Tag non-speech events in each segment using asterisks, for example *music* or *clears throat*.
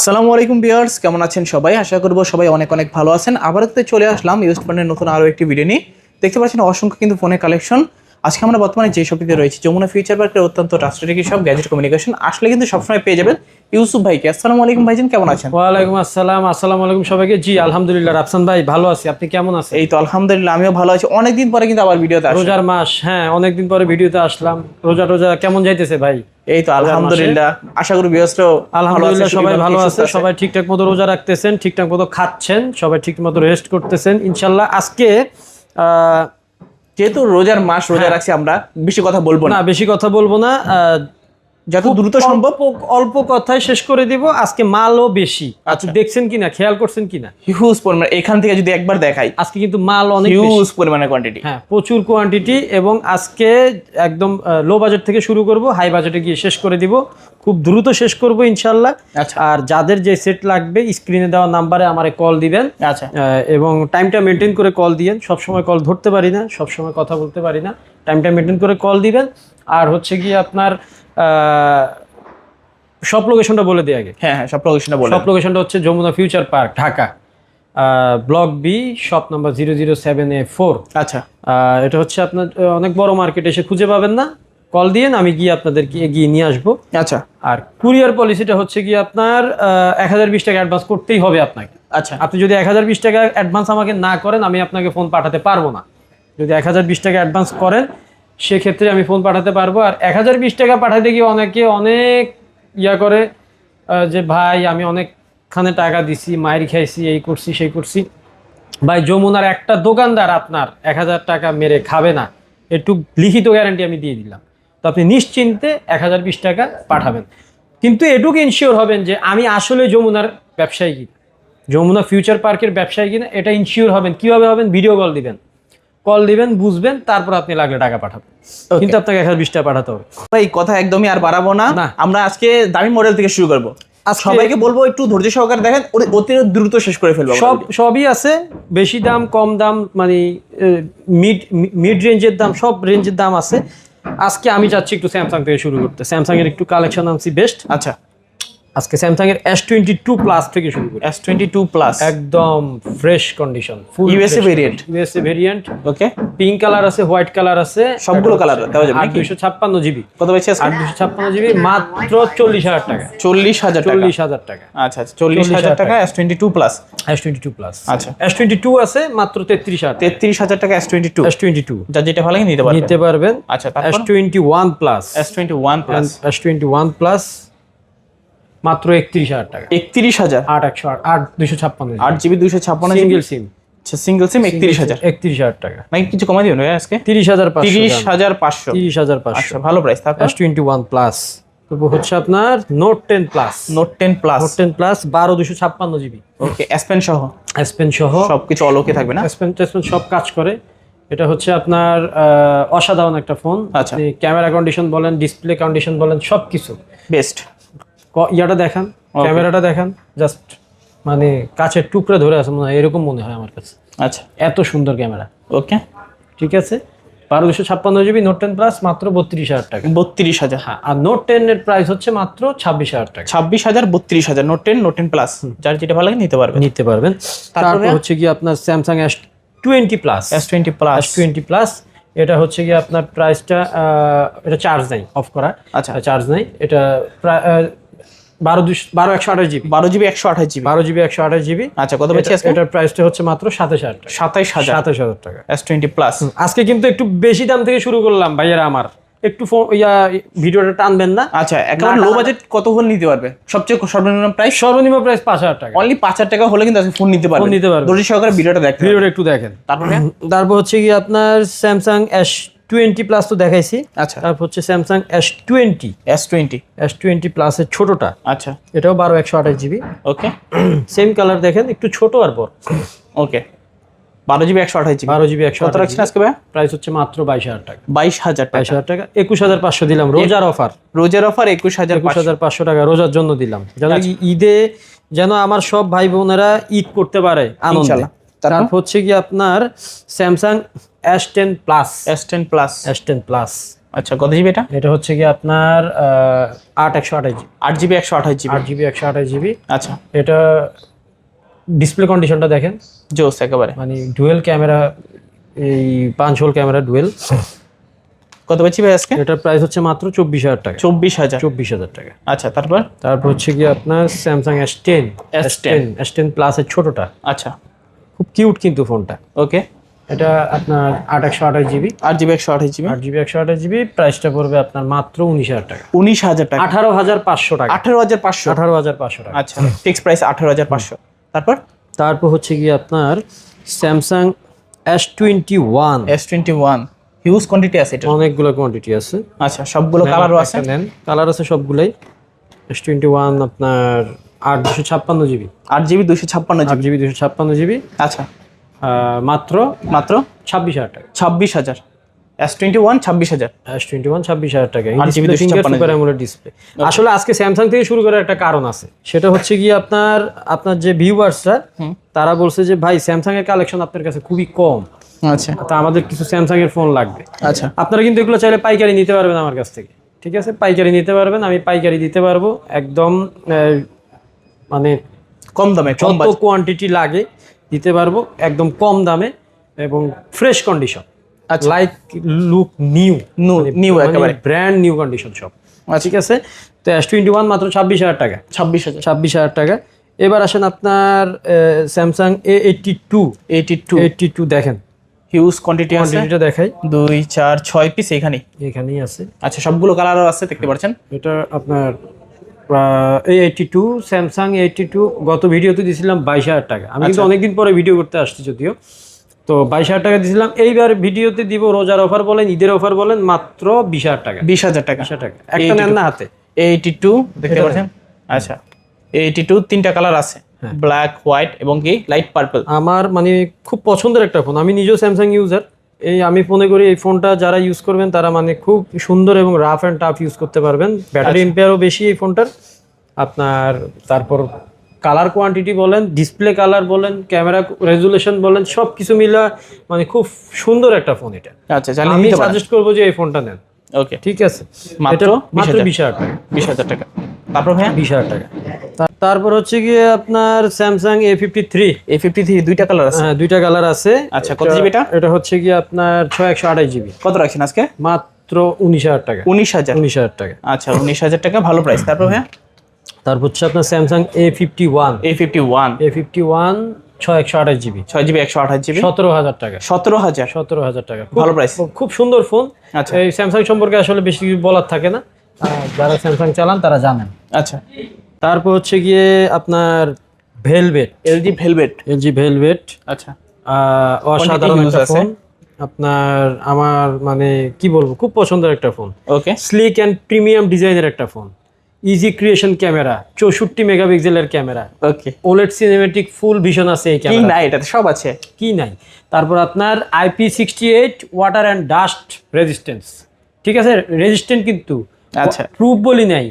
আসসালামু আলাইকুম বিয়ার্স কেমন আছেন সবাই? আশা করব সবাই অনেক অনেক ভালো আছেন। আবার চলে আসলাম, ইউজ ফোনের নতুন আরও একটি ভিডিও নিয়ে। দেখতে পাচ্ছেন অসংখ্য কিন্তু ফোনের কালেকশন আজকে আমরা বর্তমানে যে শপিতে রয়েছে যমুনা ফিউচার পার্কের অত্যন্ত একটি সব গ্যাজেট কমিউনিকেশন আসলে কিন্তু সবসময় পেয়ে যাবেন ইউসুফ ভাইকে। আসসালামু আলাইকুম ভাইজান কেমন আছেন? ওয়ালাইকুম আসসালাম আসসালামু আলাইকুম সবাইকে। জি আলহামদুলিল্লাহ রাফসান ভাই ভালো আছি। আপনি কেমন আছেন? এই তো আলহামদুলিল্লাহ আমিও ভালো আছি। অনেকদিন পরে কিন্তু আবার ভিডিওতে আসলাম। রোজার মাস হ্যাঁ অনেকদিন পরে ভিডিওতে আসলাম। রোজা রোজা কেমন যাইতেছে ভাই? এই তো আলহামদুলিল্লাহ আশা করি বিয়ার্সরাও আলহামদুলিল্লাহ সবাই ভালো আছে সবাই সবাই ঠিকঠাক মতো রোজা রাখতেছেন ঠিকঠাক মতো খাচ্ছেন সবাই ঠিক মতো রেস্ট করতেছেন ইনশাল্লাহ আজকে আহ, যেহেতু রোজার মাস রোজা রাখছি আমরা বেশি কথা বলব না। বেশি কথা বলব না। যত দ্রুত সম্ভব। অল্প কথায় শেষ করে দিব আজকে মালও বেশি। আচ্ছা। দেখছেন কিনা খেয়াল করছেন কিনা? হিউজ পরিমাণ এখান থেকে যদি একবার দেখাই। আজকে কিন্তু মাল অনেক হিউজ পরিমাণের কোয়ান্টিটি হ্যাঁ প্রচুর কোয়ান্টিটি এবং আজকে একদম লো বাজেট থেকে শুরু করব হাই বাজেটে গিয়ে শেষ করে দিব। খুব দ্রুত শেষ করব ইনশাল্লাহ। আচ্ছা। আর যাদের যে সেট লাগবে স্ক্রিনে দেওয়া নাম্বারে আমারে কল দিবেন। আচ্ছা। এবং টাইমটা মেনটেন করে কল দিয়েন। সবসময় কল ধরতে পারি না সবসময় কথা বলতে পারি না। টাইমটা মেনটেন করে কল দিবেন। আর হচ্ছে কি আপনার সব লোকেশনটা বলে দিই আগে। হ্যাঁ হ্যাঁ সব লোকেশনটা বলে সব লোকেশনটা হচ্ছে Jamuna future park Dhaka. Block B shop number zero zero seven A four আচ্ছা। এটা হচ্ছে আপনার অনেক বড় মার্কেট এসে খুঁজে পাবেন না। কল দিয়েন আমি গিয়ে আপনাদেরকে এগিয়ে নিয়ে আসব। আচ্ছা। আর কুরিয়ার পলিসিটা হচ্ছে কি আপনার এক হাজার বিশ টাকা অ্যাডভান্স করতেই হবে আপনাকে। আচ্ছা। আপনি যদি এক হাজার বিশ টাকা অ্যাডভান্স আমাকে না করেন আমি আপনাকে ফোন পাঠাতে পারব না। যদি এক হাজার বিশ টাকা অ্যাডভান্স করেন সেক্ষেত্রে আমি ফোন পাঠাতে পারব। আর এক হাজার বিশ টাকা পাঠাতে গিয়ে অনেকে অনেক ইয়া করে যে, ভাই, আমি অনেকখানে টাকা দিছি মায়ের খাইছি, এই করছি, সেই করছি। ভাই, যমুনার একটা দোকানদার আপনার এক হাজার টাকা মেরে খাবে না। একটু লিখিত গ্যারান্টি আমি দিয়ে দিলাম। তো আপনি নিশ্চিন্তে এক হাজার বিশ টাকা পাঠাবেন। কিন্তু এটুকু ইনশিওর হবেন যে, আমি আসলে যমুনার ব্যবসায়ী কিনা। যমুনা ফিউচার পার্কের ব্যবসায়ী কিনা, এটা ইনশিওর হবেন। কীভাবে হবেন? ভিডিও কল দিবেন। কল দিবেন বুঝবেন তারপর আপনি লাগলে টাকা পাঠাবেন। কিন্তু আপনাকে এক হাজার বিশ টাকা পাঠাতে হবে। ভাই কথা একদমই আর বাড়াবো না। আমরা আজকে দামি মডেল থেকে শুরু করব। সবাইকে বলব একটু ধৈর্য সহকারে দেখেন অতি দ্রুত শেষ করে ফেলব সব সবই আছে বেশি দাম কম দাম মানে মিড মিড রেঞ্জের দাম সব রেঞ্জের দাম আছে। আজকে আমি চাচ্ছি একটু স্যামসাং থেকে শুরু করতে। স্যামসাং এর একটু কালেকশন আনছি বেস্ট আচ্ছা। আজকে স্যামসাং এর এস টোয়েন্টি টু প্লাস থেকে শুরু করি। এস টোয়েন্টি টু প্লাস একদম fresh condition full USA variant। USA variant okay pink colour আছে হোয়াইট কালার আছে। সবগুলো কালার দেওয়া যাবে নাকি? দুইশো ছাপ্পান্ন জিবি কত দুশো ছাপ্পান্ন জিবি মাত্র চল্লিশ হাজার টাকা। চল্লিশ হাজার টাকা। চল্লিশ হাজার টাকা। আচ্ছা আচ্ছা চল্লিশ হাজার টাকা S twenty two plus S twenty two plus আচ্ছা। এস টোয়েন্টি টু আছে মাত্র তেত্রিশ হাজার তেত্রিশ হাজার টাকা S twenty two S twenty two যা যেটা ভালো লাগে নিতে পারবেন। নিতে পারবেন। আচ্ছা এস তারপর? Twenty one plus S twenty one plus S twenty one plus মাত্র একত্রিশ হাজার টাকা। একত্রিশ হাজার? আট একশো আট আট দুশো ছাপ্পান্ন আট জিবি দুশো ছাপ্পান্ন সিঙ্গেল সিম আচ্ছা সিঙ্গেল সিম একত্রিশ হাজার। একত্রিশ হাজার টাকা। নাকি কিছু কমাই দিবেন ভাই আজকে? তিরিশ হাজার তিরিশ হাজার পাঁচশো। তিরিশ হাজার পাঁচশো। আচ্ছা ভালো প্রাইস তারপর? এস টোয়েন্টি ওয়ান প্লাস হচ্ছে আপনার note ten plus note ten plus note ten plus বারো দুশো ছাপ্পান্ন জিবি। ওকে এস পেন সহ? এস পেন সহ। সবকিছু অলোকে থাকবে না? এস পেন সব কাজ করে। এটা হচ্ছে আপনার অসাধারণ একটা ফোন আচ্ছা। ক্যামেরা কন্ডিশন বলেন ডিসপ্লে কন্ডিশন বলেন সব কিছু বেস্ট ইয়াটা দেখান ক্যামেরাটা দেখান জাস্ট মানে কাছের টুকরা ধরে আছে মনে হয় এরকম মনে হয় আমার কাছে। আচ্ছা। এত সুন্দর ক্যামেরা। ওকে ঠিক আছে? বারো দুশো ছাপ্পান্ন জিবি নোট টেন প্লাস মাত্র বত্রিশ হাজার টাকা। বত্রিশ হাজার। হ্যাঁ আর নোট টেন এর প্রাইস হচ্ছে মাত্র ছাব্বিশ হাজার টাকা। ছাব্বিশ হাজার বত্রিশ হাজার। Note ten note ten plus যার যেটা ভালো লাগে নিতে পারবেন। নিতে পারবেন। তারপরে? হচ্ছে কি আপনার Samsung S twenty plus S twenty plus S twenty plus এটা হচ্ছে কি আপনার প্রাইসটা এটা চার্জ নাই অফ করা। আচ্ছা। চার্জ নাই। এটা প্রায় বারো দুশো বারো একশো আঠাশ জিবি। বারো জিবি একশো আঠাশ জিবি। বারো জিবি একশো আঠাশ জিবি। আচ্ছা কত আজকে? এটার প্রাইসটা হচ্ছে মাত্র সাতাশ হাজার সাতাইশ হাজার। সাতাশ হাজার টাকা। এস টোয়েন্টি প্লাস আজকে কিন্তু একটু বেশি দাম থেকে শুরু করলাম ভাইয়ারা আমার। একটু ফোন ইয়া ভিডিওটা টানবেন না। আচ্ছা একেবারে লো বাজেট কত ফোন নিতে পারবে? সবচেয়ে সর্বনিম্ন প্রাইস সর্বনিম্ন প্রাইস পাঁচ হাজার টাকা। অনলি পাঁচ হাজার টাকা হলে কিন্তু আজকে ফোন নিতে পারবে। ফোন নিতে পারবে। দর্জি সহকারে ভিডিওটা হবে। ভিডিওটা একটু দেখেন। তারপরে? তারপর হচ্ছে কি আপনার স্যামসাং এস টোয়েন্টি প্লাস তো দেখাইছি। আচ্ছা। তারপর হচ্ছে Samsung S twenty S twenty S twenty প্লাসের ছোটটা। আচ্ছা। এটাও বারো একশো আঠাশ জিবি ওকে। *clears throat* সেম কালার দেখেন একটু ছোট আর বড়। ওকে। বারো জিবি একশো আঠাশ জিবি বারো জিবি একশো কত রাখছেন আজকে ভাই প্রাইস হচ্ছে মাত্র বাইশ হাজার টাকা। বাইশ হাজার বাইশ হাজার টাকা। একুশ হাজার পাঁচশো দিলাম রোজার অফার রোজের অফার একুশ হাজার একুশ হাজার পাঁচশো। টাকা রোজার জন্য দিলাম। যেন ই- ঈদে যেন আমার সব ভাই বোনেরা ঈদ করতে পারে আনন্দে? তারপর? হচ্ছে কি আপনার Samsung S ten plus S ten plus S ten plus আচ্ছা কত জিবি এটা? এটা হচ্ছে কি আপনার আট একশো আঠাশ জিবি আট জিবি একশো আঠাশ জিবি আট জিবি একশো আঠাশ জিবি আচ্ছা। এটা ডিসপ্লে কন্ডিশনটা দেখেন। জোস একেবারে। মানে ডুয়েল ক্যামেরা এই পাঁচ হোল ক্যামেরা ডুয়েল কত পাচ্ছি ভাই আজকে? এটার প্রাইস হচ্ছে মাত্র চব্বিশ হাজার টাকা। চব্বিশ হাজার। চব্বিশ হাজার টাকা। আচ্ছা তারপর? তারপর হচ্ছে কি আপনার Samsung S ten S ten S ten প্লাসের ছোটোটা। আচ্ছা। খুব কিউট কিন্তু ফোনটা ওকে এটা আপনার আট একশো আঠাশ জিবি। আট জিবি একশো আঠাশ জিবি। আট জিবি একশো আঠাশ জিবি প্রাইসটা পড়বে আপনার মাত্র উনিশ হাজার টাকা। উনিশ হাজার টাকা। আঠারো হাজার পাঁচশো টাকা। আঠারো হাজার পাঁচশো? আঠারো হাজার পাঁচশো টাকা। আচ্ছা ফিক্স প্রাইস আঠারো হাজার পাঁচশো। তারপর? তারপর হচ্ছে কি আপনার Samsung S twenty one S twenty one huge quantity আছে এটা অনেকগুলো কোয়ান্টিটি আছে। আচ্ছা সবগুলো কালারও আছে? নেন। কালার আছে সবগুলাই। এস টোয়েন্টি ওয়ান আপনার আট দুশো ছাপ্পান্ন জিবি। আট জিবি দুশো ছাপ্পান্ন জিবি। জিবি দুশো ছাপ্পান্ন জিবি। আচ্ছা। মাত্র? মাত্র? ছাব্বিশ হাজার টাকা। ছাব্বিশ হাজার। এস টোয়েন্টি ওয়ান ছাব্বিশ হাজার। এস টোয়েন্টি ওয়ান ছাব্বিশ হাজার টাকা। Display finger 256 super AMOLED display আসলে আজকে স্যামসাং থেকে শুরু করার একটা কারণ আছে। সেটা হচ্ছে কি আপনার আপনার যে ভিউয়ার্সরা তারা বলছে যে ভাই স্যামসাং এর কালেকশন আপনার কাছে খুবই কম। আচ্ছা। তা আমাদের কিছু স্যামসাং এর ফোন লাগবে। আচ্ছা। আপনারা কিন্তু এগুলো চাইলে পাইকারি নিতে পারবেন আমার কাছ থেকে। ঠিক আছে? পাইকারি নিতে পারবেন আমি পাইকারি দিতে পারব। একদম মানে কম দামে কম যত কোয়ান্টিটি লাগে দিতে পারব একদম কম দামে এবং fresh condition. Like look new new একেবারে। ব্র্যান্ড নিউ কন্ডিশন সব। ঠিক আছে? তো এস টোয়েন্টি ওয়ান মাত্র ছাব্বিশ হাজার টাকা। ছাব্বিশ হাজার। ছাব্বিশ হাজার টাকা। এবার আসেন আপনার Samsung A eighty two eighty two eighty two দেখেন। হিউজ কোয়ান্টিটি আছে। কোয়ান্টিটিটা দেখাই। দুই চার ছয় পিস এখানেই এখানেই আছে। আচ্ছা সবগুলো কালারও আছে দেখতে পাচ্ছেন? এটা আপনার A eighty two Samsung eighty two গত ভিডিওতে দিয়েছিলাম বাইশ হাজার টাকা। আমি কিন্তু অনেকদিন পরে ভিডিও করতে আসছি যদিও। তো বাইশ হাজার টাকা দিয়েছিলাম এইবার ভিডিওতে দিব রোজার অফার বলেন ঈদের অফার বলেন মাত্র বিশ হাজার টাকা। বিশ হাজার টাকা। বিশ টাকা। একটা নেন না হাতে। এইটি টু দেখতে পাচ্ছেন? আচ্ছা। এইটি টু তিনটা কালার আছে। ব্ল্যাক হোয়াইট এবং কি? লাইট পার্পল আমার মানে খুব পছন্দের একটা ফোন আমি নিজেও স্যামসাং ইউজার এই আমি মনে করি এই ফোনটা যারা ইউজ করবেন তারা মানে খুব সুন্দর এবং রাফ অ্যান্ড টাফ ইউজ করতে পারবেন। ব্যাটারি ইম্পেয়ারও বেশি এই ফোনটার। আপনার তারপর কালার কোয়ান্টিটি বলেন ডিসপ্লে কালার বলেন ক্যামেরা রেজুলেশন বলেন সব কিছু মিলা মানে খুব সুন্দর একটা ফোন এটা। আচ্ছা আমি সাজেস্ট করব যে এই ফোনটা নেন। ওকে। ঠিক আছে। মাত্র মাত্র বিশ হাজার টাকা। বিশ হাজার টাকা। তারপর ভাইয়া? বিশ হাজার টাকা। তারপর হচ্ছে গিয়ে আপনার স্যামসাং এ ফিফটি থ্রি এই ফিফটি থ্রি দুইটা কালার আছে? হ্যাঁ দুইটা কালার আছে। আচ্ছা, কত জিবি এটা? এটা হচ্ছে কি আপনার ছয় একশো আঠাশ জিবি কত রাখছেন আজকে? মাত্র উনিশ হাজার টাকা। উনিশ হাজার। উনিশ হাজার টাকা। আচ্ছা উনিশ হাজার টাকা ভালো প্রাইস তারপর ভাইয়া? তারপর হচ্ছে আপনার স্যামসাং এ ফিফটি ওয়ান এই fifty one A fifty one ছয় একশো আঠাশ জিবি। ছয় জিবি একশো আঠাশ জিবি? সতেরো হাজার টাকা। সতেরো হাজার? সতেরো হাজার টাকা। ভালো প্রাইস খুব- সুন্দর ফোন আচ্ছা। এই স্যামসাং সম্পর্কে আসলে বেশি কিছু বলার থাকে না। যারা স্যামসাং চালান তারা জানেন। আচ্ছা। তারপর হচ্ছে গিয়ে আপনার velvet LG velvet LG velvet আচ্ছা। অসাধারণ একটা ফোন আপনার আমার মানে কি বলব খুব পছন্দের একটা phone okay sleek and premium ডিজাইনের একটা ফোন ইজি ক্রিয়েশন ক্যামেরা চৌষট্টি মেগাপিক্সেলের camera okay OLED cinematic full vision আছে এই ক্যামেরা না এটাতে সব আছে। কি নাই? তারপর আপনার IP sixty eight water and dust resistance ঠিক আছে? রেজিস্ট্যান্ট কিন্তু আচ্ছা। প্রুফ বলি নাই।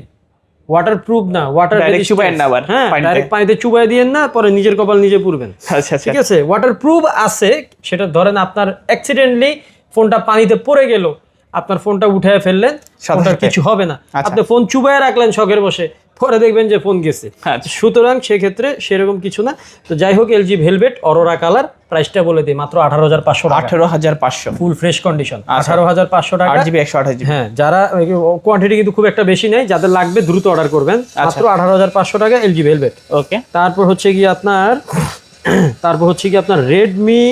ওয়াটার প্রুফ না ওয়াটার চুবায়েন না আবার হ্যাঁ ডাইরেক্ট পানিতে চুবাই দিয়েন না পরে নিজের কপাল নিজে পুরবেন আচ্ছা আচ্ছা। ঠিক আছে? ওয়াটার প্রুফ আছে সেটা ধরেন আপনার অ্যাক্সিডেন্টলি ফোনটা পানিতে পড়ে গেল। আপনার ফোনটা উঠায় ফেললেন ফোনটার কিছু হবে না। আচ্ছা। আপনি ফোন চুবায় রাখলেন শখের বসে পরে দেখবেন যে ফোন গেছে। আচ্ছা। সুতরাং সেক্ষেত্রে সেরকম কিছু না। তো যাই হোক এলজি ভেলভেট অরোরা কালার প্রাইসটা বলে দিই মাত্র আঠারো হাজার পাঁচশো আঠারো হাজার পাঁচশো। Full fresh condition. আঠারো হাজার পাঁচশো টাকা। আট জিবি একশো আঠাশ হ্যাঁ যারা কোয়ান্টিটি কিন্তু খুব একটা বেশি নেই যাদের লাগবে দ্রুত অর্ডার করবেন। আচ্ছা। মাত্র আঠারো হাজার পাঁচশো টাকা এলজি ভেলভেট। ওকে। তারপর হচ্ছে কি আপনার তারপর হচ্ছে কি আপনার Redmi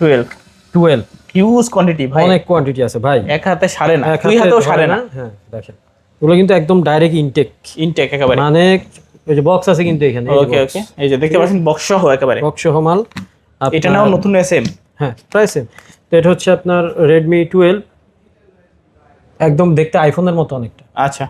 twelve twelve huge quantity ভাই। অনেক কোয়ান্টিটি আছে ভাই। এক হাতে সারে না দুই হাতেও সারে না। হ্যাঁ দেখেন। ওগুলো কিন্তু একদম ডাইরেক্ট ইনটেক ইনটেক একেবারে। মানে ওই যে বক্স আছে কিন্তু এখানে ওকে ওকে এই যে দেখতে পাচ্ছেন বক্স সহ একেবারে। বক্স সহমাল এটা নাও নতুন এস এম হ্যাঁ প্রায় সেম তো এটা হচ্ছে আপনার রেডমি টুয়েলভ একদম দেখতে আইফোনের মতো অনেকটা। আচ্ছা।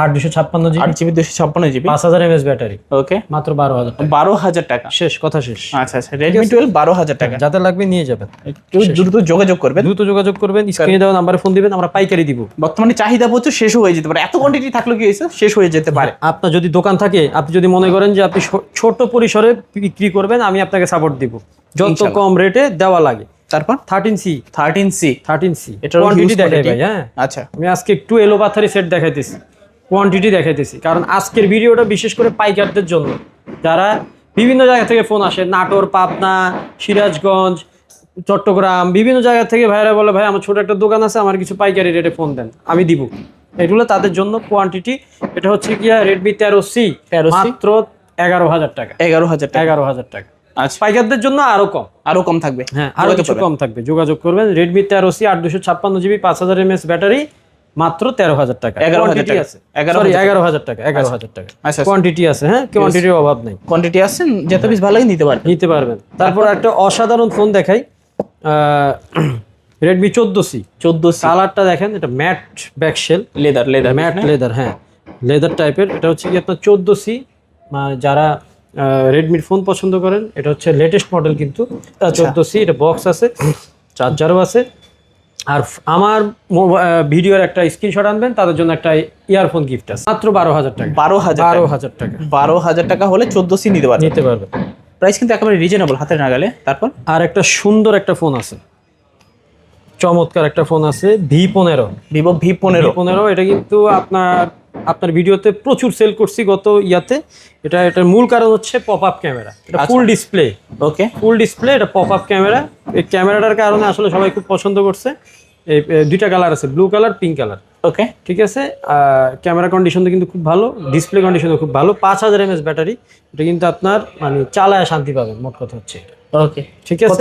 আট দুশো ছাপ্পান্ন আট জিবি জিবি দুশো ছাপ্পান্ন জিবি? পাঁচ হাজার এমএস ব্যাটারি। ওকে। মাত্র বারো হাজার বারো হাজার টাকা। শেষ কথা শেষ। আচ্ছা আচ্ছা রেডমি টুয়েলভ বারো হাজার টাকা। যাদের লাগবে নিয়ে যাবেন। একটু দ্রুত যোগাযোগ করবেন। দ্রুত যোগাযোগ করবেন স্ক্রিনে দেওয়া নাম্বারে ফোন দিবেন আমরা পাইকারি দিব। বর্তমানে চাহিদা প্রচুর শেষ হয়ে যেতে পারে। এত কোয়ান্টিটি থাকলে কি হয়েছে? শেষ হয়ে যেতে পারে। আপনার যদি দোকান থাকে আপনি যদি মনে করেন যে আপনি ছোট পরিসরে বিক্রি করবেন আমি আপনাকে সাপোর্ট দিব। যত কম রেটে দেওয়া লাগে। তারপর? Thirteen C thirteen C thirteen C এটারও কোয়ান্টিটি দেখাই ভাই হ্যাঁ। আচ্ছা। আমি আজকে একটু এলো পাথারি সেট দেখাইতেছি। কোয়ান্টিটি দেখাইতেছি। কারণ আজকের ভিডিওটা বিশেষ করে পাইকারদের জন্য। যারা বিভিন্ন জায়গা থেকে ফোন আসে নাটোর পাবনা সিরাজগঞ্জ চট্টগ্রাম বিভিন্ন জায়গা থেকে ভাইরা বলে ভাই আমার ছোট একটা দোকান আছে আমার কিছু পাইকারি রেটে ফোন দেন আমি দিব। এগুলো তাদের জন্য কোয়ান্টিটি এটা হচ্ছে কি রেডমি তেরো সি 13C মাত্র এগারো হাজার টাকা। এগারো হাজার টাকা। এগারো হাজার টাকা। আচ্ছা। পাইকারদের জন্য আরও কম। আরও কম থাকবে। হ্যাঁ আরও কিছু কম থাকবে। যোগাযোগ করবেন রেডমি তেরো সি আট দুশো ছাপ্পান্ন জিবি পাঁচ হাজার এমএস ব্যাটারি মাত্র তেরো হাজার টাকা। 11,000 কোয়ান্টিটি টাকা। আছে। এগারো হাজার টাকা। এগারো হাজার টাকা আচ্ছা। কোয়ান্টিটি আছে হ্যাঁ? কোয়ান্টিটির অভাব নেই। কোয়ান্টিটি আছে যত পিস ভালো নিতে পারবেন। নিতে পারবেন। তারপর একটা অসাধারণ ফোন দেখাই। রেডমি চোদ্দ সি। চোদ্দ কালারটা দেখেন এটা matte back shell leather leather matte leather হ্যাঁ। লেদার টাইপের এটা হচ্ছে কি আপনার চোদ্দ সি যারা রেডমির ফোন পছন্দ করেন এটা হচ্ছে লেটেস্ট মডেল কিন্তু। চোদ্দ সি এটা বক্স আছে। *coughs* চার্জারও আছে। আর আমার ভিডিওর একটা স্ক্রিনশট আনবেন তাদের জন্য একটা ইয়ারফোন গিফট আছে। মাত্র বারো হাজার টাকা। বারো হাজার বারো হাজার টাকা। বারো হাজার টাকা হলে চোদ্দ সি নিতে পারবেন। নিতে পারবেন। প্রাইস কিন্তু একেবারে রিজনেবল হাতের নাগালে। তারপর? আর একটা সুন্দর একটা ফোন আছে। চমৎকার একটা ফোন আছে ভি পনেরো। ভিভো ভি পনেরো। পনেরো এটা কিন্তু আপনার আপনার ভিডিওতে প্রচুর সেল করছি গত ইয়াতে। এটা এটার মূল কারণ হচ্ছে পপ আপ ক্যামেরা এটা full display okay full display এটা পপ আপ ক্যামেরা এই ক্যামেরাটার কারণে আসলে সবাই খুব পছন্দ করছে। এই দুইটা কালার আছে blue colour pink colour okay ঠিক আছে? ক্যামেরা কন্ডিশনটা কিন্তু খুব ভালো ডিসপ্লে কন্ডিশনও খুব ভালো। পাঁচ হাজার এমএস ব্যাটারি এটা কিন্তু আপনার মানে চালায় শান্তি পাবেন মোট কথা হচ্ছে। ওকে ঠিক আছে?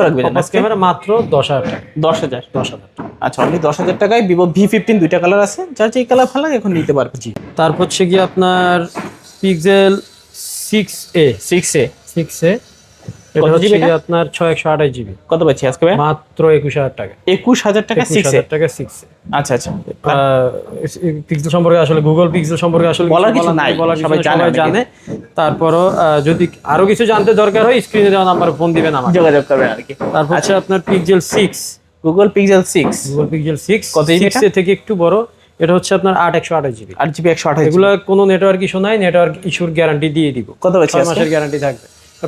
ক্যামেরা মাত্র দশ হাজার টাকা। দশ হাজার? দশ হাজার আচ্ছা অনলি দশ হাজার টাকায় ভিভো ভি ফিফটিন দুইটা কালার আছে। যার যে কালার ভালো লাগে এখন নিতে পারবে। জি। তারপর হচ্ছে গিয়ে আপনার pixel six A six A six A এটা হচ্ছে আপনার ছয় একশো আঠাশ জিবি কত পাচ্ছি আজকে ভাই? মাত্র একুশ হাজার টাকা। একুশ হাজার টাকা একুশ এ হাজার টাকা সিক্স আচ্ছা আচ্ছা। পিক্সেল সম্পর্কে আসলে গুগল পিক্সেল সম্পর্কে আসলে বলার কিছু নাই, সবাই সবাই জানে জানে জানে। তারপরও যদি আরও কিছু জানতে দরকার হয় স্ক্রিনে দেওয়া নাম্বার ফোন দিবেন যোগাযোগ করবেন আর কি। তারপর হচ্ছে আপনার Pixel Google Pixel Google Pixel কত থেকে একটু বড়। এটা হচ্ছে আপনার আট একশো আঠাশ জিবি আট জিবি একশো আঠাশ এগুলো কোনো নেটওয়ার্ক ইস্যু নাই নেটওয়ার্ক ইস্যুর গ্যারান্টি দিয়ে দিব। কত ছয় মাসের গ্যারান্টি থাকবে।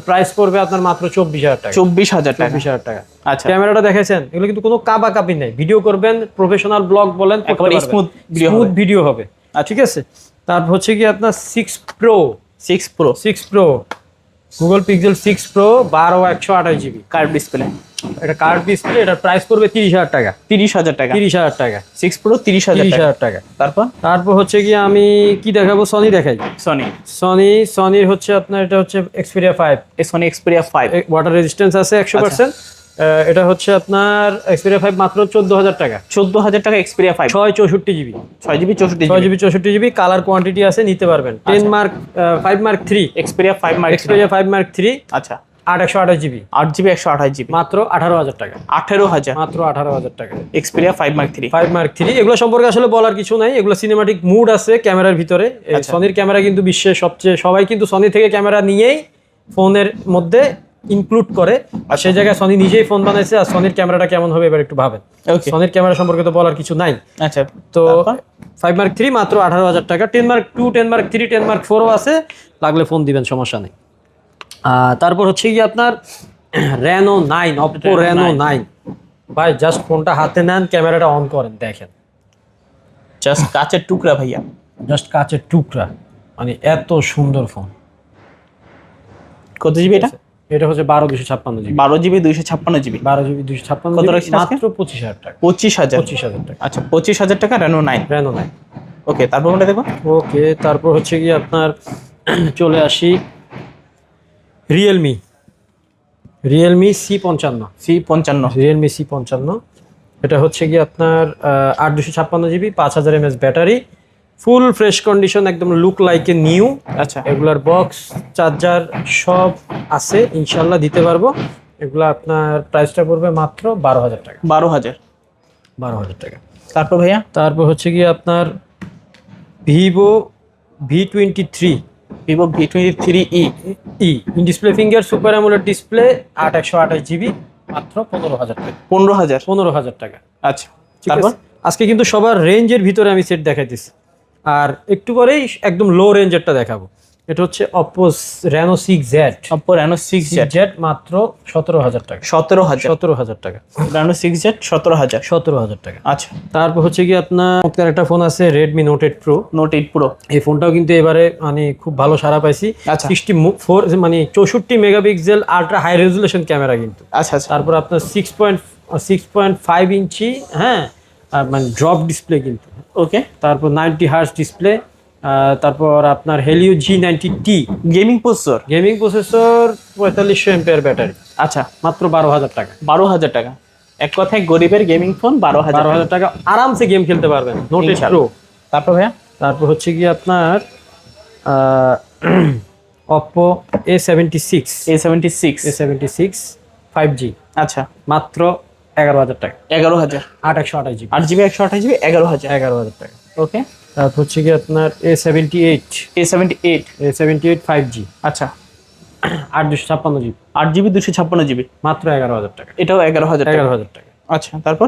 প্রাইস পড়বে আপনার মাত্র চব্বিশ হাজার টাকা। চব্বিশ হাজার চব্বিশ হাজার টাকা। আচ্ছা। ক্যামেরাটা দেখেছেন? এগুলো কিন্তু কোনো কাবা কাপি নেই। ভিডিও করবেন প্রফেশনাল ব্লগ বলেন স্মুথ স্মুথ ভিডিও হবে। ঠিক আছে? তারপর হচ্ছে কি আপনার six pro six pro six pro Google Pixel six pro বারো একশো আঠাশ জিবি কার্ভ ডিসপ্লে এটা কার্ড ডিসপ্লে এটার প্রাইস পড়বে তিরিশ হাজার টাকা। তিরিশ হাজার টাকা। তিরিশ হাজার টাকা। সিক্স প্রো তিরিশ হাজার তিরিশ টাকা হাজার টাকা। তারপর? তারপর হচ্ছে কি আমি কি দেখাবো? সনি দেখাই। সনি সনি সনির হচ্ছে আপনার এটা হচ্ছে Xperia five Sony Xperia five water resistance আছে একশো পার্সেন্ট এটা হচ্ছে আপনার এক্সপিরিয়া ফাইভ মাত্র চোদ্দ হাজার টাকা। চোদ্দ হাজার টাকা এক্সপেরিয়া ফাইভ ছয় চৌষট্টি জিবি। ছয় জিবি চৌষট্টি ছয় জিবি চৌষট্টি জিবি। কালার কোয়ান্টিটি আছে নিতে পারবেন। Ten mark five mark three Xperia five mark Xperia five mark three আচ্ছা। আট একশো আঠাশ জিবি। আট জিবি একশো আঠাশ জিবি। মাত্র আঠারো হাজার টাকা। আঠেরো হাজার। মাত্র আঠারো হাজার টাকা। Xperia five mark three five mark three এগুলো সম্পর্কে আসলে বলার কিছু নাই। এগুলো সিনেমাটিক মুড আছে ক্যামেরার ভিতরে। সনির ক্যামেরা কিন্তু বিশ্বের সবচেয়ে সবাই কিন্তু সনি থেকে ক্যামেরা নিয়েই ফোনের মধ্যে ইনক্লুড করে। আর সেই জায়গায় সনি নিজেই ফোন বানাইছে। আর সনির ক্যামেরাটা কেমন হবে এবার একটু ভাবেন। সনির ক্যামেরা সম্পর্কে তো বলার কিছু নাই। আচ্ছা। তো ফাইভ মার্ক থ্রি মাত্র আঠারো হাজার টাকা। Ten mark two ten mark three ten mark ফোরও আছে। লাগলে ফোন দিবেন সমস্যা নেই। তারপর হচ্ছে কি আপনার Reno nine Oppo Reno nine ভাই জাস্ট ফোনটা হাতে নেন ক্যামেরাটা অন করেন দেখেন। জাস্ট কাচের টুকরা ভাইয়া। জাস্ট কাচের টুকরা। মানে এত সুন্দর ফোন কত জিবি এটা? এটা হচ্ছে বারো দুশো ছাপ্পান্ন জিবি। বারো জিবি দুইশো ছাপ্পান্ন জিবি। বারো জিবি দুশো ছাপ্পান্ন কত জিবি রাখছেন মাত্র পঁচিশ হাজার টাকা। পঁচিশ হাজার। পঁচিশ হাজার টাকা। আচ্ছা পঁচিশ হাজার টাকা Reno nine Reno nine okay তারপর কোনটা দেখো। ওকে তারপর হচ্ছে কি আপনার *clears throat* চলে আসি। রিয়েলমি রিয়েলমি সি পঞ্চান্ন। সি পঞ্চান্ন। রিয়েলমি সি পঞ্চান্ন। এটা হচ্ছে কি আপনার আট দুশো ছাপ্পান্ন জিবি পাঁচ হাজার mAh battery. Full fresh condition একদম লুক লাইক এ নিউ আচ্ছা। এগুলার বক্স চার্জার সব আছে ইনশাল্লাহ দিতে পারব। এগুলো আপনার প্রাইসটা পড়বে মাত্র বারো হাজার টাকা। বারো হাজার। বারো হাজার টাকা। তারপর ভাইয়া? তারপর হচ্ছে কি আপনার Vivo V twenty three. Vivo V twenty three E E display finger super AMOLED display আট একশো আঠাশ জিবি মাত্র পনেরো হাজার টাকা। পনেরো হাজার? পনেরো হাজার টাকা। আচ্ছা তারপর? আজকে কিন্তু সবার রেঞ্জের ভিতরে আমি সেট দেখাইতেছি। আর একটু পরেই একদম লো রেঞ্জেরটা দেখাবো। এটা হচ্ছে Oppo Reno six Z Oppo Reno six Z Z মাত্র সতেরো হাজার টাকা। সতেরো হাজার। সতেরো হাজার টাকা। রেনো সিক্স জেড সতেরো হাজার। সতেরো হাজার টাকা। আচ্ছা। তারপর হচ্ছে কি আপনার চমৎকার একটা ফোন আছে Redmi note eight pro note eight pro এই ফোনটাও কিন্তু এবারে মানে খুব ভালো সারা পাইছি। আচ্ছা। সিক্সটি ফোর মানে চৌষট্টি megapixel ultra high resolution camera কিন্তু। আচ্ছা আচ্ছা। তারপর আপনার six point six point five inch হ্যাঁ? আর মানে ড্রপ ডিসপ্লে কিন্তু। ওকে তারপর নাইনটি হার্স ডিসপ্লে তারপর আপনার Helio G ninety T gaming processor gaming processor পঁয়তাল্লিশশো এমপিআর ব্যাটারি। আচ্ছা। মাত্র বারো হাজার টাকা। বারো হাজার টাকা। এক কথায় গরিবের গেমিং ফোন বারো হাজার বারো হাজার টাকা। আরামসে গেম খেলতে পারবেন। নোট প্রো তারপর ভাইয়া? তারপর হচ্ছে কি আপনার Oppo A seventy six A seventy six A seventy six five G আচ্ছা। মাত্র এগারো হাজার টাকা। এগারো হাজার। আট একশো আঠাশ জিবি আট জিবি একশো আঠাশ জিবি এগারো হাজার। এগারো হাজার টাকা। ওকে তারপর হচ্ছে কি আপনার A seventy eight A seventy eight A seventy eight five G আচ্ছা। আট দুশো ছাপ্পান্ন জিবি। আট জিবি দুশো ছাপ্পান্ন জিবি। মাত্র এগারো হাজার টাকা। এটাও এগারো হাজার টাকা। এগারো হাজার টাকা। আচ্ছা তারপর?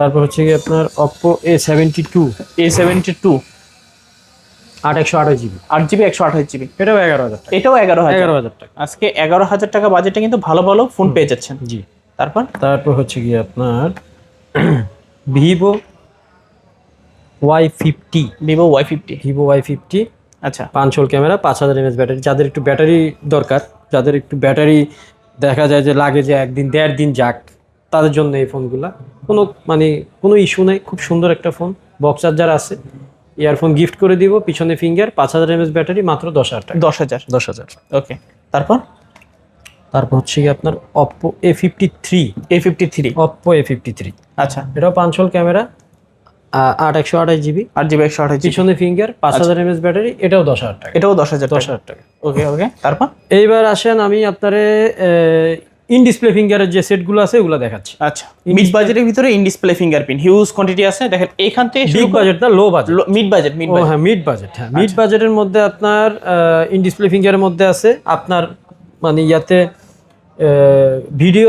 তারপর হচ্ছে কি আপনার Oppo A seventy two A seventy two আট একশো আঠাশ জিবি। আট জিবি একশো আঠাশ জিবি। এটাও এগারো হাজার টাকা। এটাও এগারো হাজার। এগারো হাজার টাকা। আজকে এগারো হাজার টাকা বাজেটে কিন্তু ভালো ভালো ফোন পেয়ে যাচ্ছেন। জি। তারপর? তারপর হচ্ছে কি আপনার *clears throat* Vivo Y fifty Vivo Y fifty Vivo Y fifty আচ্ছা। পাঁচ হোল ক্যামেরা পাঁচ হাজার এমএস ব্যাটারি। যাদের একটু ব্যাটারি দরকার যাদের একটু ব্যাটারি দেখা যায় যে লাগে যে একদিন দেড় দিন যাক তাদের জন্য এই ফোনগুলা। কোনো মানে কোনো ইস্যু নেই খুব সুন্দর একটা ফোন। বক্স চার্জার আছে ইয়ারফোন গিফট করে দিব পিছনে ফিঙ্গার পাঁচ হাজার এমএস ব্যাটারি মাত্র দশ হাজার টাকা। দশ হাজার। দশ হাজার। ওকে। তারপর? তারপর হচ্ছে কি আপনার Oppo A fifty three A fifty three Oppo A fifty three আচ্ছা। এটাও পাঁচ হোল ক্যামেরা আট একশো আঠাশ জিবি। আট জিবি একশো আঠাশ পিছনে ফিঙ্গার পাঁচ হাজার এমএস ব্যাটারি এটাও দশ হাজার টাকা। এটাও দশ হাজার দশ হাজার টাকা। ওকে ওকে তারপর? এইবার আসেন আমি আপনারে ইন ডিসপ্লে ফিঙ্গারের যে সেটগুলো আছে ওগুলো দেখাচ্ছি। আচ্ছা মিড বাজেটের ভিতরে in display fingerprint huge quantity আছে। দেখেন এখান থেকে বিগ বাজেট না low budget mid budget mid হ্যাঁ মিড বাজেট হ্যাঁ। মিড বাজেটের মধ্যে আপনার ইন ডিসপ্লে ফিঙ্গারের মধ্যে আছে। আপনার মানে ইয়াতে ভিডিও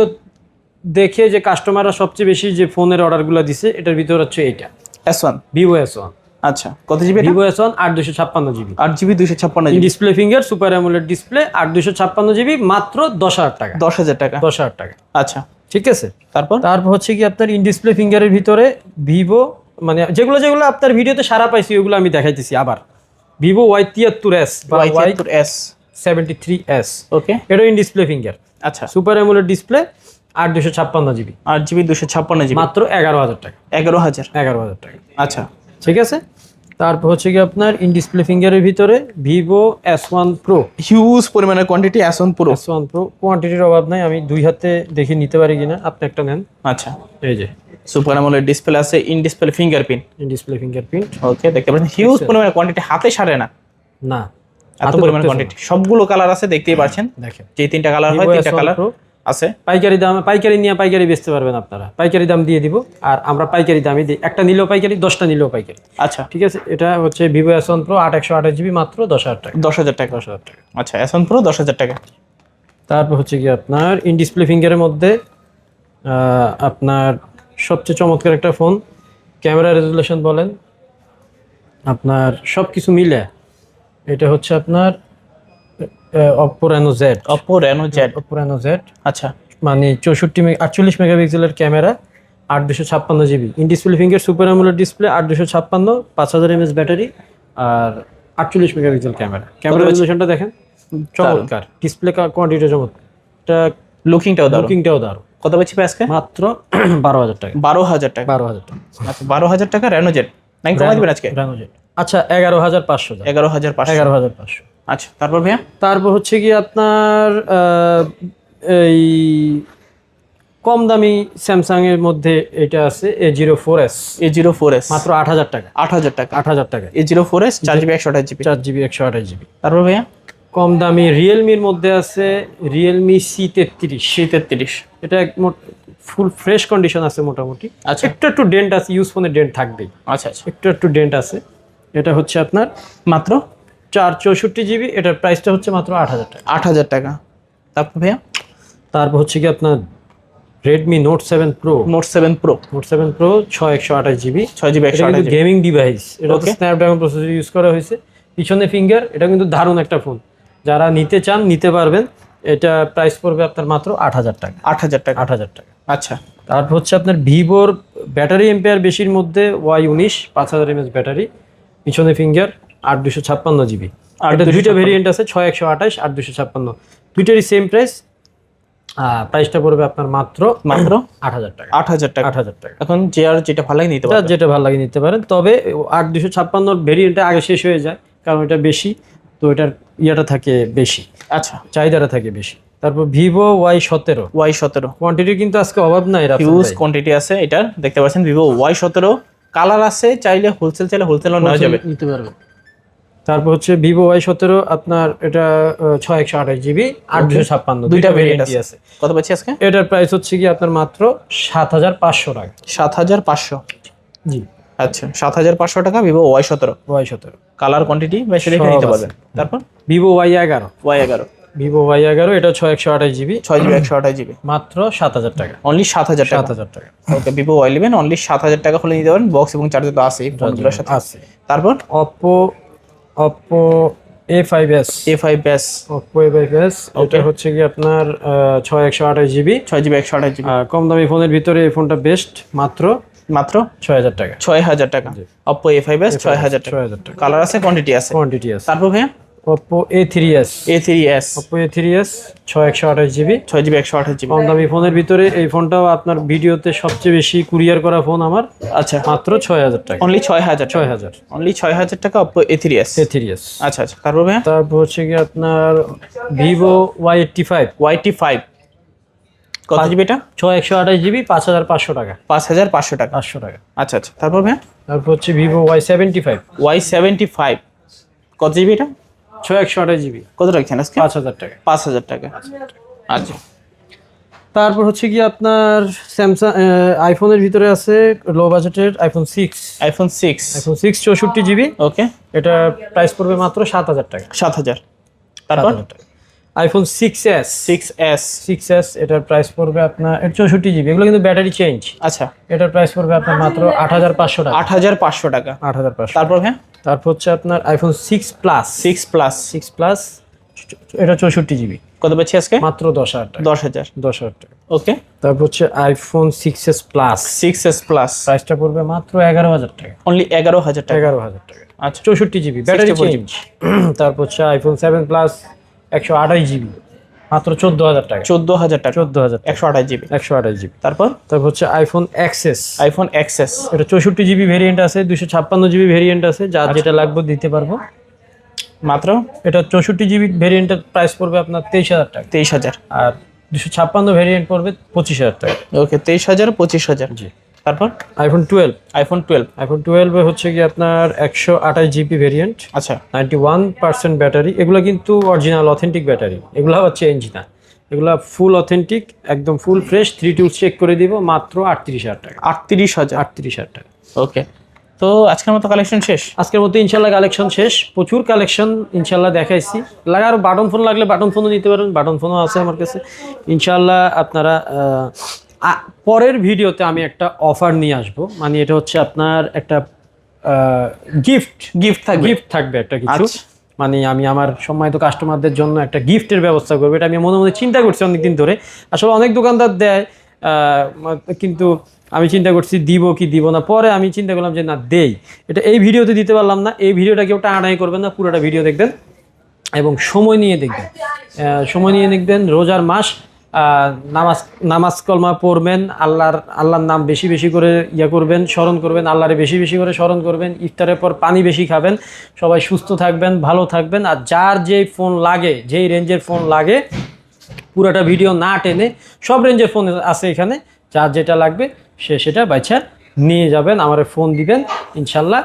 দেখে যে কাস্টমাররা সবচেয়ে বেশি যে ফোনের অর্ডারগুলো দিছে এটার ভিতর হচ্ছে এইটা। S one Vivo S one আচ্ছা কত জিবি ভিভো এস ওয়ান আট দুশো ছাপ্পান্ন জিবি আট জিবি দুশো ছাপ্পান্ন GB display finger super AMOLED display আট দুশো ছাপ্পান্ন জিবি মাত্র দশ হাজার টাকা। দশ হাজার টাকা। দশ হাজার টাকা। আচ্ছা। ঠিক আছে? তারপর? তারপর হচ্ছে কি আপনার ইন ডিসপ্লে ফিঙ্গারের ভিতরে ভিভো মানে যেগুলো যেগুলো আপনার ভিডিওতে সারা পাইছি ওগুলো আমি দেখাইতেছি আবার। ভিভো ওয়াই তিয়াত্তর S Y S seventy three S okay এটা ইন ডিসপ্লে ফিঙ্গার আচ্ছা। সুপার অ্যামোলেড ডিসপ্লে আট দুশো ছাপ্পান্ন জিবি। আট জিবি দুশো ছাপ্পান্ন জিবি। মাত্র এগারো হাজার টাকা। এগারো হাজার। এগারো হাজার টাকা। আচ্ছা। ঠিক আছে? তারপর হচ্ছে কি আপনার ইন ডিসপ্লে ফিঙ্গারের ভিতরে Vivo S one pro huge পরিমাণের কোয়ান্টিটি এস ওয়ান পুরো এস ওয়ান প্রো কোয়ান্টিটির অভাব নাই আমি দুই হাতে দেখে নিতে পারি কিনা আপনি একটা নেন। আচ্ছা। এই যে। সুপার আমলের ডিসপ্লে আছে in display fingerprint in display fingerprint okay দেখতে পাচ্ছেন হিউজ পরিমাণের কোয়ান্টিটি হাতে সারে না। না। এত হাতে পরিমাণের কোয়ান্টিটি সবগুলো কালার আছে দেখতেই পাচ্ছেন। দেখেন। যে তিনটা কালার হয় তিনটা কালার আছে? পাইকারি দাম পাইকারি নিয়ে পাইকারি বেচতে পারবেন আপনারা। পাইকারি দাম দিয়ে দিব আর আমরা পাইকারি দামই দিই। একটা নিলেও পাইকারি দশটা নিলেও পাইকারি। আচ্ছা। ঠিক আছে? এটা হচ্ছে ভিভো এস ওয়ান প্রো আট একশো আঠাশ জিবি মাত্র দশ হাজার টাকা। দশ হাজার টাকা। দশ হাজার টাকা। আচ্ছা এস ওয়ান প্রো দশ হাজার টাকা। তারপর হচ্ছে কি আপনার ইন ডিসপ্লে ফিঙ্গারের মধ্যে আপনার সবচেয়ে চমৎকার একটা ফোন ক্যামেরা রেজুলেশন বলেন। আপনার সব কিছু মিলে এটা হচ্ছে আপনার Oppo Reno Z Oppo Reno Z Oppo Reno Z আচ্ছা। মানে চৌষট্টি আটচল্লিশ মেগাপিক্সেলের ক্যামেরা আট দুশো ছাপ্পান্ন GB. In display finger super AMOLED display আট দুশো ছাপ্পান্ন পাঁচ হাজার এমএস ব্যাটারি আর আটচল্লিশ মেগাপিক্সেল ক্যামেরা। ক্যামেরা রেজুলেশনটা দেখেন চমৎকার। ডিসপ্লে কোয়ান্টিটি চমৎকার। এটা লুকিংটাও দারুণ। বুকিংটাও দারুণ। কত বেশি আজকে? মাত্র *clears throat* বারো হাজার টাকা। বারো হাজার টাকা। বারো হাজার টাকা। আচ্ছা বারো হাজার টাকা রেনো জেড নাকি কমাই দিবেন আজকে? Jet। আচ্ছা এগারো হাজার পাঁচশো এগারো হাজার পাঁচশো। এগারো হাজার পাঁচশো। আচ্ছা তারপর ভাইয়া? তারপর হচ্ছে কি আপনার এই কম দামি স্যামসাং এর মধ্যে এটা আছে A zero four S A zero four S মাত্র আট হাজার টাকা। আট হাজার টাকা। আট হাজার টাকা। এ জিরো ফোর এস চার জিবি একশো আঠাশ জিবি। চার জিবি একশো আঠাশ জিবি। তারপর ভাইয়া? কম দামি রিয়েলমির মধ্যে আছে রিয়েলমি সি তেত্রিশ। সি তেত্রিশ। এটা ফুল ফ্রেশ কন্ডিশন আছে মোটামুটি। আচ্ছা। একটু একটু ডেন্ট আছে ইউজ ফোনের ডেন্ট থাকবেই। আচ্ছা আচ্ছা। একটু একটু ডেন্ট আছে। এটা হচ্ছে আপনার মাত্র চার চৌষট্টি জিবি এটার প্রাইসটা হচ্ছে মাত্র আট হাজার টাকা। আট হাজার টাকা। তারপর ভাইয়া? তারপর হচ্ছে কি আপনার Redmi note seven pro note seven pro note seven pro ছয় একশো আঠাশ জিবি। ছয় জিবি একশো আঠাশ গেমিং ডিভাইস এটা. স্ন্যাপড্রাগন প্রসেসর ইউজ করা হয়েছে। পিছনে ফিঙ্গার এটা কিন্তু দারুণ একটা ফোন যারা নিতে চান নিতে পারবেন। এটা প্রাইস পড়বে আপনার মাত্র আট হাজার টাকা। আট হাজার টাকা। আট হাজার টাকা। আচ্ছা। তারপর হচ্ছে আপনার ভিভোর ব্যাটারি এম্পেয়ার বেশির মধ্যে ওয়াই উনিশ পাঁচ হাজার এমএস ব্যাটারি পিছনে ফিঙ্গার আট দুশো ছাপ্পান্ন জিবি। আর এটা দুইটা ভেরিয়েন্ট আছে ছয় একশো আঠাশ আট দুশো ছাপ্পান্ন। দুইটারই সেম প্রাইস প্রাইসটা পড়বে আপনার মাত্র মাত্র আট হাজার টাকা। আট হাজার টাকা। আট হাজার টাকা। এখন যে আর যেটা ভালো লাগে নিতে পারবে যেটা ভালো লাগে নিতে পারেন। তবে আট দুশো ছাপ্পান্ন ভেরিয়েন্টটা আগে শেষ হয়ে যায় কারণ এটা বেশি তো এটার ইয়েটা থাকে বেশি। আচ্ছা। চাহিদাটা থাকে বেশি। তারপর ভিভো ওয়াই সতেরো। ওয়াই সতেরো। কোয়ান্টিটি কিন্তু আজকে অভাব নাই হিউজ কোয়ান্টিটি আছে এটার দেখতে পাচ্ছেন ভিভো ওয়াই সতেরো। কালার আছে চাইলে হোলসেল চাইলে হোলসেলও নেওয়া যাবে। নিতে পারবে তারপর হচ্ছে ভিভো ওয়াই সতেরো আপনার এটা ছয় একশো আঠাশ জিবি আটশো ছাপ্পান্ন দুইটা ভেরিয়েন্ট আছে। কত পাচ্ছি আজকে? এটার প্রাইস হচ্ছে কি আপনার মাত্র সাত হাজার পাঁচশো টাকা। সাত হাজার পাঁচশো? জি। আচ্ছা সাত হাজার পাঁচশো টাকা ভিভো ওয়াই সতেরো। ওয়াই সতেরো। কালার কোয়ান্টিটি রেখে সব নিতে পারবেন। তারপর? ভিভো ওয়াই এগারো। ওয়াই এগারো। ভিভো ওয়াই এগারো এটা ছয় একশো আঠাশ জিবি। ছয় জিবি একশো আঠাশ জিবি। মাত্র সাত হাজার টাকা। অনলি সাত হাজার সাত হাজার টাকা। Okay Vivo Y eleven only সাত হাজার টাকা হলে নিতে পারেন। বক্স এবং চার্জার তো ফোনগুলোর সাথে। আছে। তারপর? Oppo Oppo A five S A five ব্যাস অপো এ ফাইভ এস এটা হচ্ছে কি আপনার ছয় একশো আঠাশ জিবি। ছয় জিবি একশো আঠাশ জিবি। কম দামি ফোনের ভিতরে এই ফোনটা বেস্ট মাত্র মাত্র ছয় হাজার টাকা। ছয় হাজার টাকা। অপো এ ফাইভ এস ছয় হাজার টাকা। ছয় হাজার টাকা। কালার আছে কোয়ান্টিটি আছে। কোয়ান্টিটি আছে। তারপর ভাইয়া? Oppo A three S A three S Oppo A three S ছয় একশো আঠাশ জিবি। ছয় জিবি একশো আঠাশ জিবি। কম দামি ফোনের ভিতরে এই ফোনটাও আপনার ভিডিওতে সবচেয়ে বেশি কুরিয়ার করা ফোন আমার। আচ্ছা। মাত্র ছয় হাজার টাকা। অনলি ছয় হাজার ছয় হাজার। অনলি ছয় হাজার টাকা Oppo A three S A three S আচ্ছা আচ্ছা। তারপর তারপর হচ্ছে কি আপনার ভিভো ওয়াই এইটটি ফাইভ ওয়াইটি ফাইভ কত জিবি এটা? ছয় একশো আঠাশ জিবি পাঁচ হাজার পাঁচশো টাকা। পাঁচ হাজার পাঁচশো টাকা। পাঁচশো টাকা। আচ্ছা আচ্ছা। তারপর ভাইয়া? তারপর হচ্ছে Vivo Y seventy five Y seventy five কত জিবি এটা? ছয় একশো আঠাশ জিবি। কত রাখছেন আজকে? পাঁচ হাজার টাকা। পাঁচ হাজার টাকা। আচ্ছা। তারপর হচ্ছে কি আপনার স্যামসাং আইফোনের ভিতরে আছে লো বাজেটের iPhone six iPhone six iPhone six চৌষট্টি জিবি। ওকে এটা প্রাইস পড়বে মাত্র সাত হাজার টাকা। সাত হাজার। তারপর? IPhone six S six S six S এটার প্রাইস পড়বে আপনার চৌষট্টি জিবি এগুলো কিন্তু ব্যাটারি চেঞ্জ আচ্ছা। এটার প্রাইস পড়বে আপনার মাত্র আট হাজার পাঁচশো টাকা। আট হাজার পাঁচশো টাকা। আট হাজার পাঁচশো তারপর হ্যাঁ তারপর হচ্ছে আপনার iPhone six plus six plus six plus এটা চৌষট্টি জিবি কত পাচ্ছি আজকে? মাত্র দশ হাজার টাকা। দশ হাজার। দশ হাজার টাকা। ওকে। তারপর হচ্ছে iPhone six S plus six S plus প্রাইসটা পড়বে মাত্র এগারো হাজার টাকা। অনলি এগারো হাজার টাকা। এগারো হাজার টাকা। আচ্ছা। চৌষট্টি জিবি ব্যাটারি 64 চেঞ্জ তারপর হচ্ছে আইফোন সেভেন প্লাস একশো আঠাশ জিবি মাত্র চোদ্দ হাজার টাকা। চোদ্দ হাজার টাকা। চোদ্দ হাজার একশো আঠাশ জিবি। একশো আঠাশ জিবি। তারপর? তারপর হচ্ছে আইফোন এক্সেস আইফোন এক্সেস এটা চৌষট্টি জিবি ভেরিয়েন্ট আছে দুশো ছাপ্পান্ন জিবি ভেরিয়েন্ট আছে যার যেটা লাগবে দিতে পারব। মাত্র? এটা চৌষট্টি জিবি ভেরিয়েন্টের প্রাইস পড়বে আপনার তেইশ হাজার টাকা। তেইশ হাজার। আর দুশো ছাপ্পান্ন ভেরিয়েন্ট পড়বে পঁচিশ হাজার টাকা। ওকে তেইশ হাজার পঁচিশ হাজার। জি। তারপর? IPhone twelve iPhone twelve iPhone টুয়েলভে হচ্ছে কি আপনার একশো আঠাশ জিবি ভেরিয়েন্ট আচ্ছা। নাইনটি ওয়ান পার্সেন্ট ব্যাটারি এগুলো কিন্তু অরিজিনাল অথেন্টিক ব্যাটারি এগুলো হচ্ছে চেঞ্জ না। এগুলো ফুল অথেন্টিক একদম full fresh three two check করে দিব মাত্র আটত্রিশ হাজার টাকা। আটত্রিশ হাজার। আটত্রিশ হাজার টাকা। ওকে তো আজকের মতো কালেকশন শেষ? আজকের মতো ইনশাল্লাহ কালেকশন শেষ। প্রচুর কালেকশন ইনশাল্লাহ দেখাইছি। লাগে আর বাটন ফোন লাগলে বাটন ফোনও নিতে পারেন। বাটন ফোনও আছে আমার কাছে। ইনশাল্লাহ আপনারা পরের ভিডিওতে আমি একটা অফার নিয়ে আসব। মানে এটা হচ্ছে আপনার একটা গিফট গিফট থাকবে। গিফট থাকবে একটা কিছু। আচ্ছা। মানে আমি আমার সম্মানিত কাস্টমারদের জন্য একটা গিফটের ব্যবস্থা করব। এটা আমি মনে মনে চিন্তা করছি অনেকদিন ধরে। আসলে অনেক দোকানদার দেয় কিন্তু আমি চিন্তা করছি দিব কি দিব না। পরে আমি চিন্তা করলাম যে না দেই। এটা এই ভিডিওতে দিতে পারলাম না। এই ভিডিওটা কেউ টানাটানি করবেন না। পুরোটা ভিডিও দেখবেন এবং সময় নিয়ে দেখবেন। সময় নিয়ে দেখবেন রোজার মাস। নামাজ নামাজ কলমা পড়বেন আল্লাহর আল্লাহর নাম বেশি বেশি করে ইয়া করবেন স্মরণ করবেন আল্লাহরে বেশি বেশি করে স্মরণ করবেন ইফতারের পর পানি বেশি খাবেন সবাই সুস্থ থাকবেন ভালো থাকবেন আর যার যেই ফোন লাগে যেই রেঞ্জের ফোন লাগে পুরোটা ভিডিও না টেনে সব রেঞ্জের ফোন আছে এখানে যার যেটা লাগবে সে সেটা বাচ্চা নিয়ে যাবেন আমার ফোন দিবেন ইনশাল্লাহ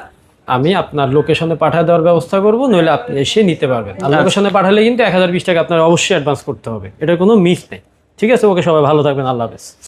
আমি আপনার লোকেশনে পাঠিয়ে দেওয়ার ব্যবস্থা করব নইলে আপনি এসে নিতে পারবেন। আর লোকেশনে পাঠালে কিন্তু এক হাজার বিশ টাকা আপনার অবশ্যই অ্যাডভান্স করতে হবে এটার কোনো মিস নেই। ঠিক আছে ওকে সবাই ভালো থাকবেন আল্লাহ হাফেজ।